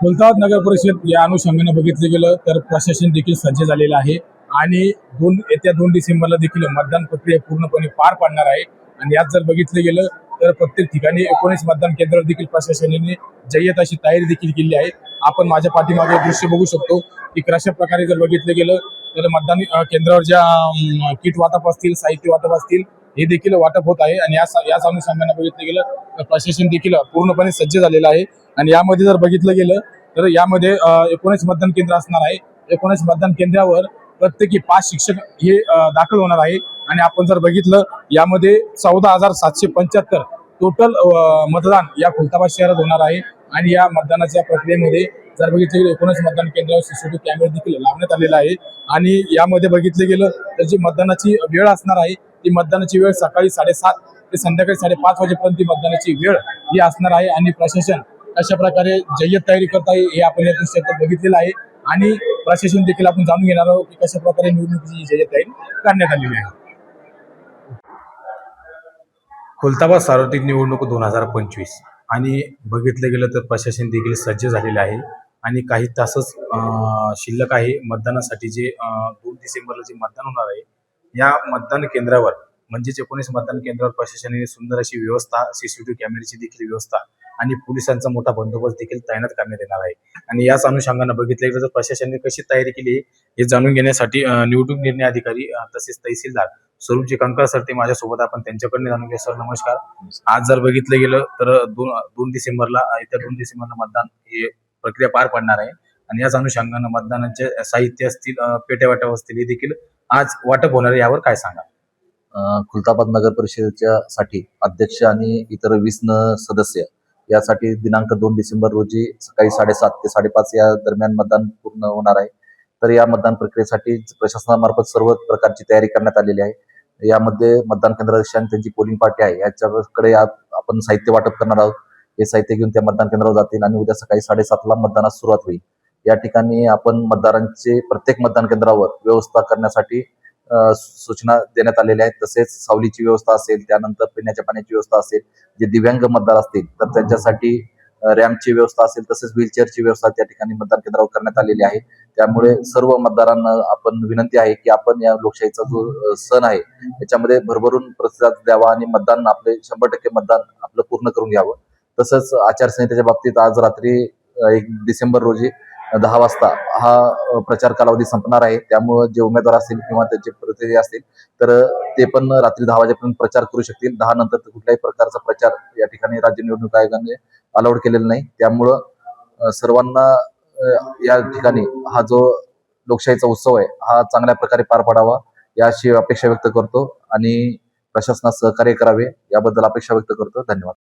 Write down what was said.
खुलताबाद नगर परिषद या अनुषंगाने बघितलं गेलं तर प्रशासन देखील सज्ज झालेलं आहे. आणि दोन येत्या दोन डिसेंबरला देखील मतदान प्रक्रिया पूर्णपणे पार पाडणार आहे. आणि यात जर बघितलं गेलं तर प्रत्येक ठिकाणी एकोणीस मतदान केंद्रावर देखील प्रशासनाने जय्यत अशी तयारी देखील केली आहे. आपण माझ्या पाठीमागे दृश्य बघू शकतो की कशा प्रकारे जर बघितलं गेलं तर मतदान केंद्रावर ज्या किट वाटप असतील साहित्य वाटप असतील हे देखील वाटप होत आहे आणि या या अनुषंगाने बघितलं गेलं तर प्रशासन देखील पूर्णपणे सज्ज झालेलं आहे. आणि यामध्ये जर बघितलं गेलं तर यामध्ये एकोणीस मतदान केंद्र असणार आहे. एकोणीस मतदान केंद्रावर प्रत्येकी पाच शिक्षक हे दाखल होणार आहे. आणि आपण जर बघितलं यामध्ये चौदा हजार सातशे पंच्याहत्तर टोटल मतदान या खुलताबाद शहरात होणार आहे. आणि या मतदानाच्या प्रक्रियेमध्ये जर बघितलं गेलं एकोणीस मतदान केंद्रावर सीसीटीव्ही कॅमेरे देखील लावण्यात आलेला आहे. आणि यामध्ये बघितलं गेलं तर जी मतदानाची वेळ असणार आहे ती मतदानाची वेळ सकाळी साडेसात ते संध्याकाळी साडेपाच वाजेपर्यंत ती मतदानाची वेळ ही असणार आहे. आणि प्रशासन अशा प्रकारे जय्यत तयारी करत आहे हे आपण या क्षेत्रात बघितलेलं आहे. आणि प्रशासन देखील आपण जाणून घेणार आहोत की कशा प्रकारे निवडणुकीची जय्यत तयारी करण्यात आलेली आहे. खुलताबाद सार्वत्रिक निवडणूक दोन हजार पंचवीस. आणि बघितलं गेलं तर प्रशासन देखील सज्ज झालेलं आहे. आणि काही तासच शिल्लक आहे मतदानासाठी जे दोन डिसेंबरला जे मतदान होणार आहे या मतदान केंद्रावर म्हणजेच एकोणीस मतदान केंद्रावर प्रशासनाने सुंदर अशी व्यवस्था सीसीटीव्ही कॅमेऱ्याची देखील व्यवस्था आणि पोलिसांचा मोठा बंदोबस्त देखील तैनात करण्यात येणार आहे. आणि याच अनुषंगानं बघितलं गेलं तर प्रशासनाने कशी तयारी केली हे जाणून घेण्यासाठी निवडणूक निर्णय अधिकारी तसेच तहसीलदार स्वरूपजी कंकर सर ते माझ्यासोबत आपण त्यांच्याकडनं जाणून घेऊ. सर नमस्कार. आज जर बघितलं गेलं तर दोन दोन डिसेंबरला येत्या दोन डिसेंबरला मतदान हे प्रक्रिया पार पडणार आहे. आणि याच अनुषंगानं मतदानाचे साहित्य असतील पेट्या वाटप असतील हे देखील आज वाटप होणार यावर काय सांगा? खुलताबाद नगर परिषदेच्या साठी अध्यक्ष आणि इतर वीस सदस्य यासाठी दिनांक दोन डिसेंबर रोजी सकाळी साडेसात ते साडेपाच या दरम्यान मतदान पूर्ण होणार आहे. तर या मतदान प्रक्रियेसाठी प्रशासनामार्फत सर्व प्रकारची तयारी करण्यात आलेली आहे. यामध्ये मतदान केंद्राध्यक्ष आणि त्यांची पोलिंग पार्टी आहे. याच्याकडे आपण साहित्य वाटप करणार आहोत. हे साहित्य घेऊन त्या मतदान केंद्रावर जातील आणि उद्या सकाळी साडेसातला मतदानास सुरुवात होईल. या ठिकाणी आपण मतदारांचे प्रत्येक मतदान केंद्रावर व्यवस्था करण्यासाठी सूचना देण्यात आलेल्या आहेत. तसेच सावलीची व्यवस्था असेल त्यानंतर पिण्याच्या पाण्याची व्यवस्था असेल जे दिव्यांग मतदार असतील तर त्यांच्यासाठी रॅम्पची व्यवस्था असेल तसेच व्हीलचेअरची व्यवस्था त्या ठिकाणी मतदान केंद्रावर करण्यात आलेली आहे. त्यामुळे सर्व मतदारांना आपण विनंती आहे की आपण या लोकशाहीचा जो सण आहे त्याच्यामध्ये भरभरून प्रतिसाद द्यावा आणि मतदान आपले शंभर टक्के मतदान आपलं पूर्ण करून घ्यावं. तसंच आचारसंहितेच्या बाबतीत आज रात्री एक डिसेंबर रोजी दहा वाजता हा प्रचार कालावधी संपणार आहे. त्यामुळं जे उमेदवार असतील किंवा त्याचे प्रतिनिधी असतील तर ते पण रात्री दहा वाजेपर्यंत प्रचार करू शकतील. दहा नंतर तर कुठल्याही प्रकारचा प्रचार या ठिकाणी राज्य निवडणूक आयोगाने अलाउड केलेला नाही. त्यामुळं सर्वांना या ठिकाणी हा जो लोकशाहीचा उत्सव आहे हा चांगल्या प्रकारे पार पडावा याची अपेक्षा व्यक्त करतो आणि प्रशासनास सहकार्य करावे याबद्दल अपेक्षा व्यक्त करतो. धन्यवाद.